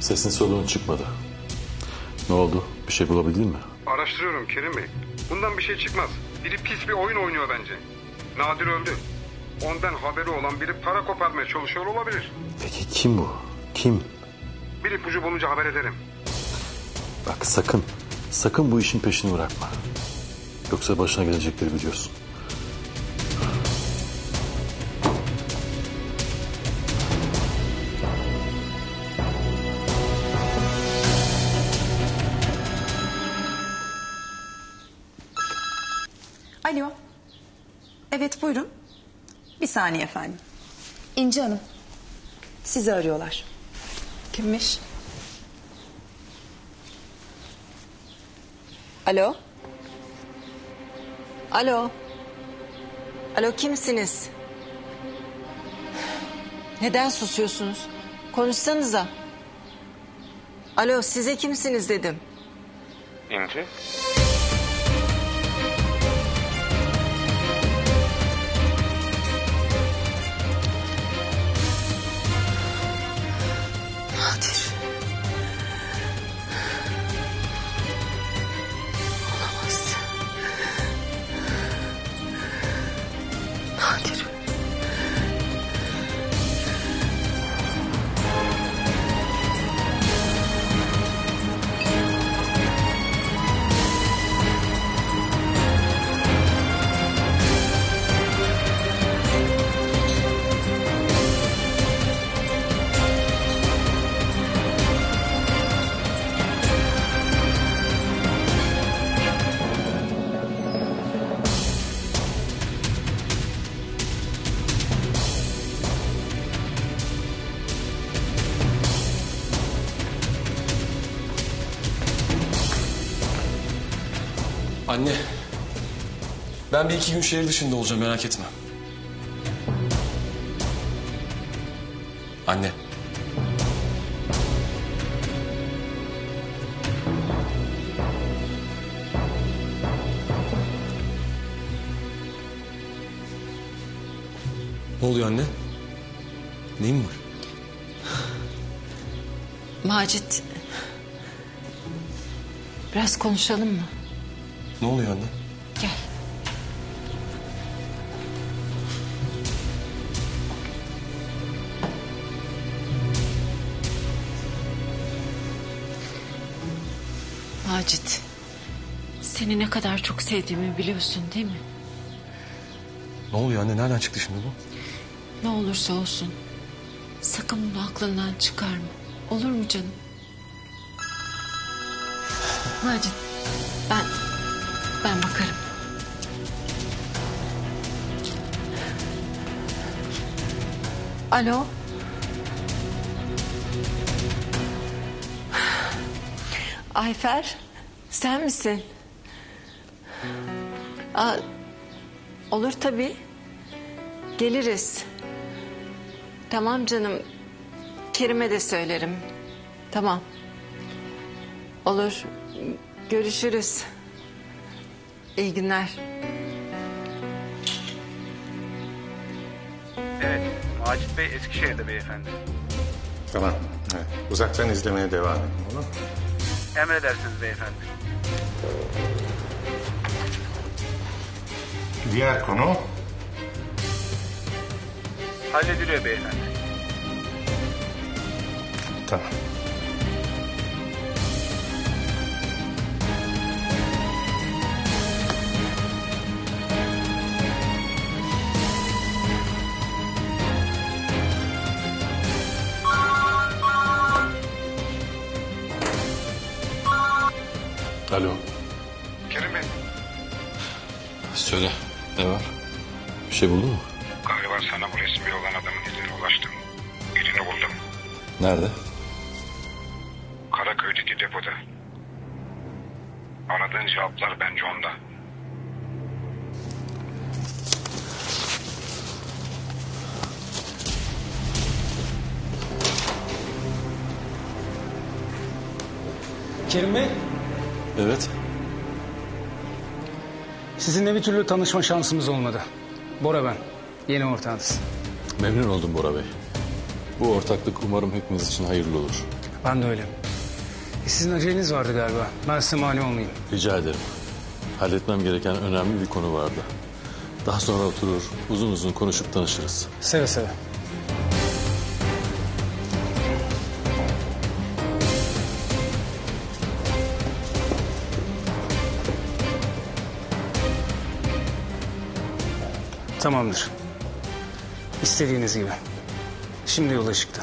Sesin soluğun çıkmadı. Ne oldu? Bir şey bulabildin mi? Araştırıyorum Kerim Bey. Bundan bir şey çıkmaz. Biri pis bir oyun oynuyor bence. Nadir öldü. Ondan haberi olan biri para koparmaya çalışıyor olabilir. Peki kim bu? Kim? Bir ipucu bulunca haber ederim. Bak sakın, sakın bu işin peşini bırakma. Yoksa başına gelecekleri biliyorsun. Alo. Evet buyurun. Bir saniye efendim. İnci Hanım. Sizi arıyorlar. Kimmiş? Alo. Alo. Alo kimsiniz? Neden susuyorsunuz? Konuşsanıza. Alo size kimsiniz dedim. İnci? Anne. Ben bir iki gün şehir dışında olacağım merak etme. Anne. Ne oluyor anne? Neyin var? Macit. Biraz konuşalım mı? Ne oluyor anne? Gel. Macit. Seni ne kadar çok sevdiğimi biliyorsun değil mi? Ne oluyor anne? Nereden çıktı şimdi bu? Ne olursa olsun. Sakın bunu aklından çıkarma. Olur mu canım? Macit. Ben... Ben bakarım. Alo. Ayfer, sen misin? Aa, olur tabii. Geliriz. Tamam canım. Kerim'e de söylerim. Tamam. Olur. Görüşürüz. İyi günler. Evet, Macit Bey Eskişehir'de beyefendi. Tamam. Evet. Uzaktan izlemeye devam edin. Olur mu? Emredersiniz beyefendi. Diğer konu Hallediliyor beyefendi. tamam. Alo. Kerim Bey, Söyle. Ne var? Bir şey buldun mu? galiba sana bu resmi olan adamın izine ulaştım. Birini buldum. Nerede? Karaköy'deki depoda. Aradığın cevaplar bence onda. Kerim Bey, Evet. sizinle bir türlü tanışma şansımız olmadı. Bora ben, yeni ortağınız. Memnun oldum Bora Bey. Bu ortaklık umarım hepimiz için hayırlı olur. Ben de öyle. E, sizin aceleniz vardı galiba. Ben size mani olmayayım. Rica ederim. Halletmem gereken önemli bir konu vardı. Daha sonra oturur, uzun uzun konuşup tanışırız. Seve seve. Tamamdır. İstediğiniz gibi. Şimdi yola çıktı.